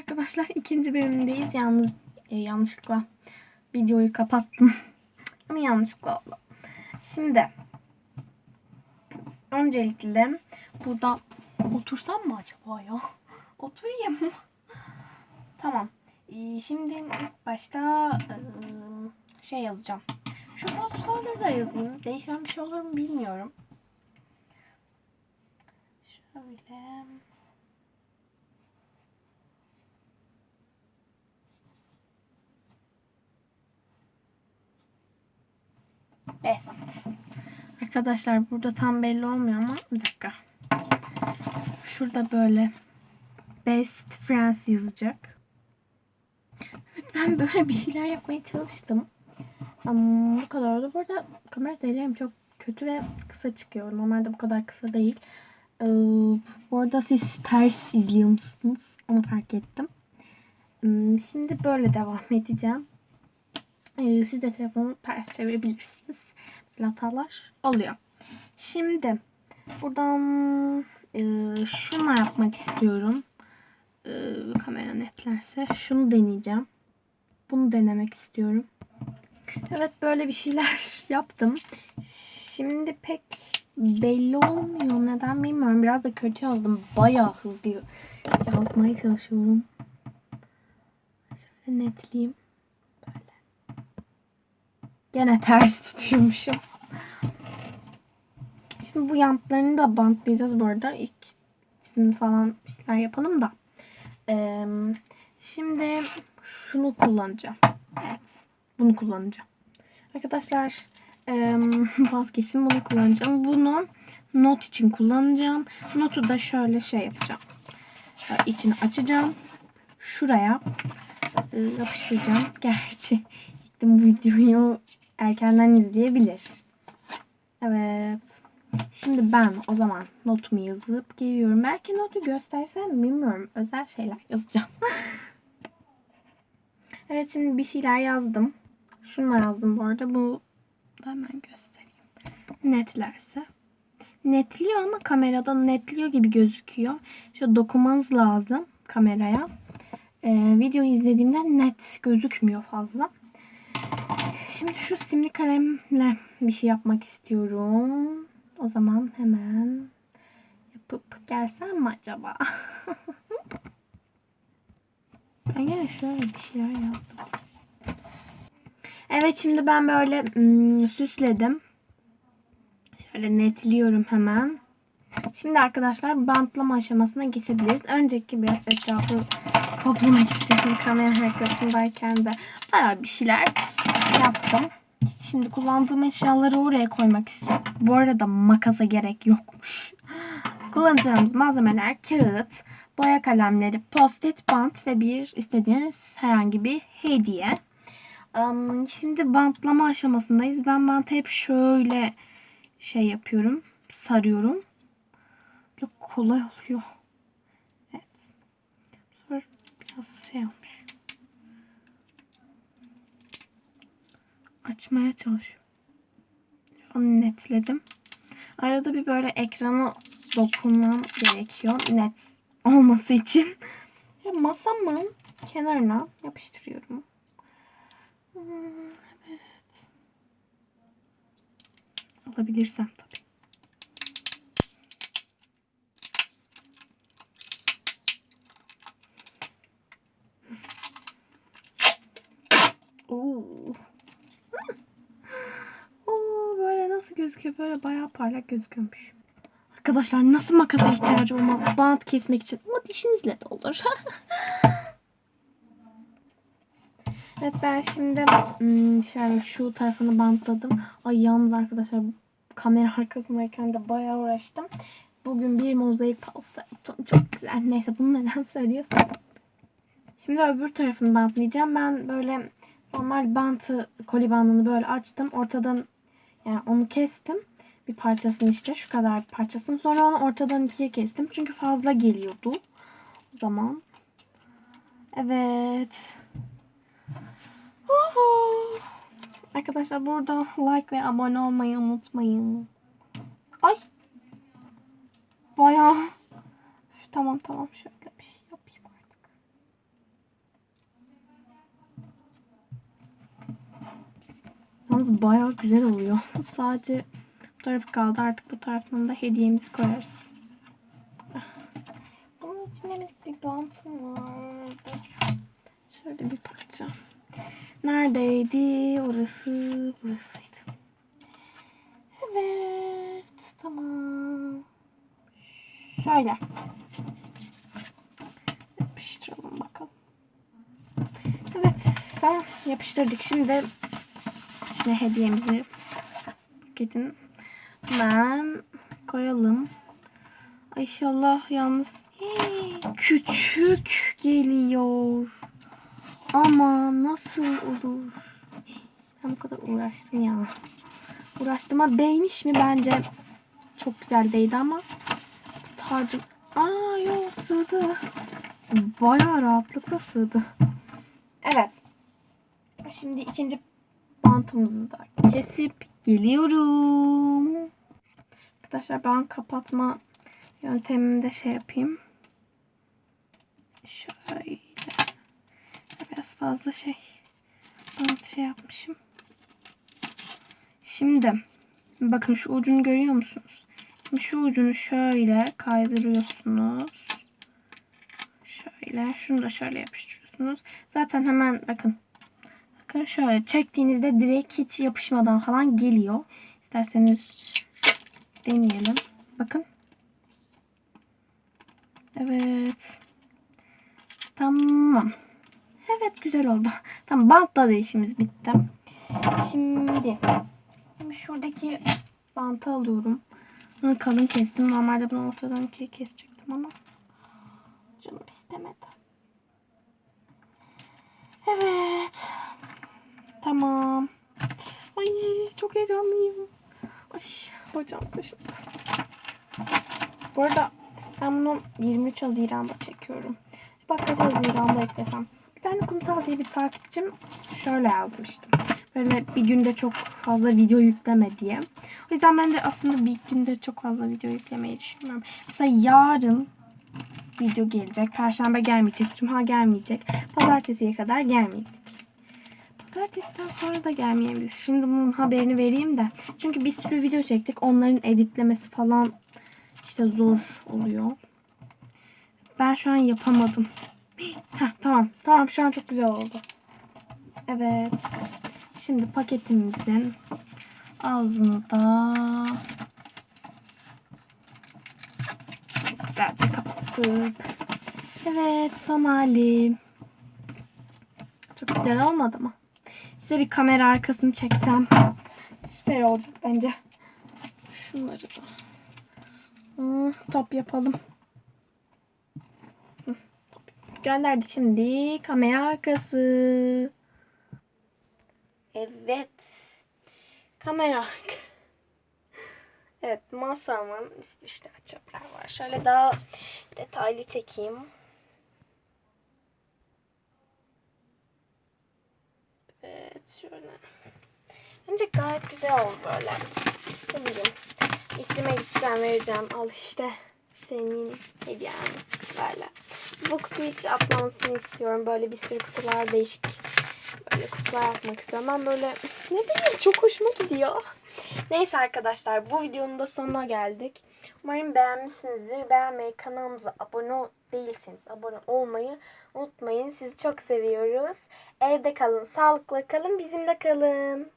Arkadaşlar ikinci bölümdeyiz. Yalnız e, yanlışlıkla videoyu kapattım. Ama yanlışlıkla oldu. Şimdi öncelikle burada otursam mı acaba ya? Oturayım mı? Tamam. Ee, şimdi ilk başta e, şey yazacağım. Şu fosforları da yazayım. Değişen bir şey olur mu bilmiyorum. Şöyle. Best. Arkadaşlar burada tam belli olmuyor ama bir dakika. Şurada böyle Best Friends yazacak. Evet ben böyle bir şeyler yapmaya çalıştım. Ama bu kadar oldu. Bu arada kamera değerlerim çok kötü ve kısa çıkıyor. Normalde bu kadar kısa değil. Ee, bu arada siz ters izliyor musunuz? Onu fark ettim. Hmm, Şimdi böyle devam edeceğim. Ee, siz de telefonu ters çevirebilirsiniz. Böyle hatalar oluyor. Şimdi buradan e, şunu yapmak istiyorum. E, kamera netlerse şunu deneyeceğim. Bunu denemek istiyorum. Evet böyle bir şeyler yaptım. Şimdi pek belli olmuyor. Neden bilmiyorum. Biraz da kötü yazdım. Bayağı hızlı yazmaya çalışıyorum. Şöyle netleyeyim. Gene ters tutuyormuşum. Şimdi bu yantlarını da bantlayacağız bu arada. İlk çizim falan şeyler yapalım da. Ee, şimdi şunu kullanacağım. Evet. Bunu kullanacağım. Arkadaşlar ee, vazgeçtim bunu kullanacağım. Bunu not için kullanacağım. Notu da şöyle şey yapacağım. Şöyle içini açacağım. Şuraya e, yapıştıracağım. Gerçi bu videoyu erkenden izleyebilir. Evet. Şimdi ben o zaman notumu yazıp geliyorum. Belki notu göstersem bilmiyorum. Özel şeyler yazacağım. evet şimdi bir şeyler yazdım. Şunu yazdım bu arada. Bu da hemen göstereyim. Netlerse. Netliyor ama kamerada netliyor gibi gözüküyor. Şöyle dokunmanız lazım kameraya. Ee, video izlediğimde net gözükmüyor fazla. Şimdi şu simli kalemle bir şey yapmak istiyorum. O zaman hemen yapıp gelsem mi acaba? ben yine şöyle bir şeyler yazdım. Evet şimdi ben böyle hmm, süsledim. Şöyle netliyorum hemen. Şimdi arkadaşlar bantlama aşamasına geçebiliriz. Önceki biraz etrafı toplamak istiyorum kamera arkasındayken de. Bayağı bir şeyler yaptım. Şimdi kullandığım eşyaları oraya koymak istiyorum. Bu arada makasa gerek yokmuş. Kullanacağımız malzemeler kağıt, boya kalemleri, post-it, bant ve bir istediğiniz herhangi bir hediye. Şimdi bantlama aşamasındayız. Ben bantı hep şöyle şey yapıyorum. Sarıyorum. Böyle kolay oluyor. Evet. Biraz şey olmuş. Açmaya çalışıyorum. An netledim. Arada bir böyle ekrana dokunmam gerekiyor. Net olması için. Masamın kenarına yapıştırıyorum. Hmm, Evet. Alabilirsem tabii. Oo. Oo, böyle nasıl gözüküyor? Böyle bayağı parlak gözüküyormuş. Arkadaşlar nasıl makasa ihtiyacı olmaz bant kesmek için ama dişinizle de olur. evet ben şimdi hmm, şöyle şu tarafını bantladım. Ay yalnız arkadaşlar kamera arkasındayken de bayağı uğraştım. Bugün bir mozaik pasta yaptım. Çok güzel. Neyse bunu neden söylüyorsam. Şimdi öbür tarafını bantlayacağım. Ben böyle normal bantı koli bandını böyle açtım. Ortadan yani onu kestim. Bir parçasını işte şu kadar bir parçasını. Sonra onu ortadan ikiye kestim. Çünkü fazla geliyordu. O zaman. Evet. Uhu. Arkadaşlar burada like ve abone olmayı unutmayın. Ay. Bayağı. Tamam tamam şöyle bir şey yapayım artık. Yalnız bayağı güzel oluyor. Sadece bu tarafı kaldı. Artık bu tarafına da hediyemizi koyarız. Bunun içinde bir bantım var. Şöyle bir parça. Neredeydi? Orası burasıydı. Evet. Tamam. Şöyle. Yapıştıralım bakalım. Evet. Tamam. Yapıştırdık. Şimdi içine hediyemizi paketin hemen koyalım. İnşallah yalnız Hii, küçük geliyor. Ama nasıl olur? Ben bu kadar uğraştım ya. Uğraştığıma değmiş mi bence? Çok güzel değdi ama bu tacım... Aa yok sığdı. Bayağı rahatlıkla sığdı. Evet. Şimdi ikinci bantımızı da kesip geliyorum. Arkadaşlar ben kapatma yöntemimde şey yapayım. Şöyle. Biraz fazla şey bant şey yapmışım. Şimdi bakın şu ucunu görüyor musunuz? Şimdi şu ucunu şöyle kaydırıyorsunuz. Şöyle. Şunu da şöyle yapıştırıyorsunuz. Zaten hemen bakın. Bakın şöyle çektiğinizde direkt hiç yapışmadan falan geliyor. İsterseniz deneyelim. Bakın. Evet. Tamam. Evet güzel oldu. Tamam bantla da işimiz bitti. Şimdi, şuradaki bantı alıyorum. Bunu kalın kestim. Normalde bunu ortadan ikiye kesecektim ama canım istemedi. Evet. Tamam. Ay çok heyecanlıyım. Ay hocam kaşındı. Bu arada ben bunu 23 Haziran'da çekiyorum. Bak kaç Haziran'da eklesem. Bir tane kumsal diye bir takipçim şöyle yazmıştım. Böyle bir günde çok fazla video yükleme diye. O yüzden ben de aslında bir günde çok fazla video yüklemeyi düşünmüyorum. Mesela yarın video gelecek. Perşembe gelmeyecek. Cuma gelmeyecek. Pazartesiye kadar gelmeyecek. Pazartesiden sonra da gelmeyebilir. Şimdi bunun haberini vereyim de. Çünkü bir sürü video çektik. Onların editlemesi falan işte zor oluyor. Ben şu an yapamadım. Heh, tamam. Tamam şu an çok güzel oldu. Evet. Şimdi paketimizin ağzını da güzelce kapattık. Evet son hali. Çok güzel olmadı mı? Size bir kamera arkasını çeksem süper olacak bence. Şunları da hmm, top yapalım. Top Gönderdik şimdi kamera arkası. Evet. Kamera. Evet masamın üst işte çöpler var. Şöyle daha detaylı çekeyim. Evet şöyle. Bence gayet güzel oldu böyle. Ne. İklime gideceğim vereceğim. Al işte senin hediyen böyle. Bu kutuyu hiç atmamasını istiyorum. Böyle bir sürü kutular değişik. Kutular yapmak istiyorum. Ben böyle ne bileyim çok hoşuma gidiyor. Neyse arkadaşlar bu videonun da sonuna geldik. Umarım beğenmişsinizdir. Beğenmeyi, kanalımıza abone değilseniz abone olmayı unutmayın. Sizi çok seviyoruz. Evde kalın, sağlıkla kalın, bizimle kalın.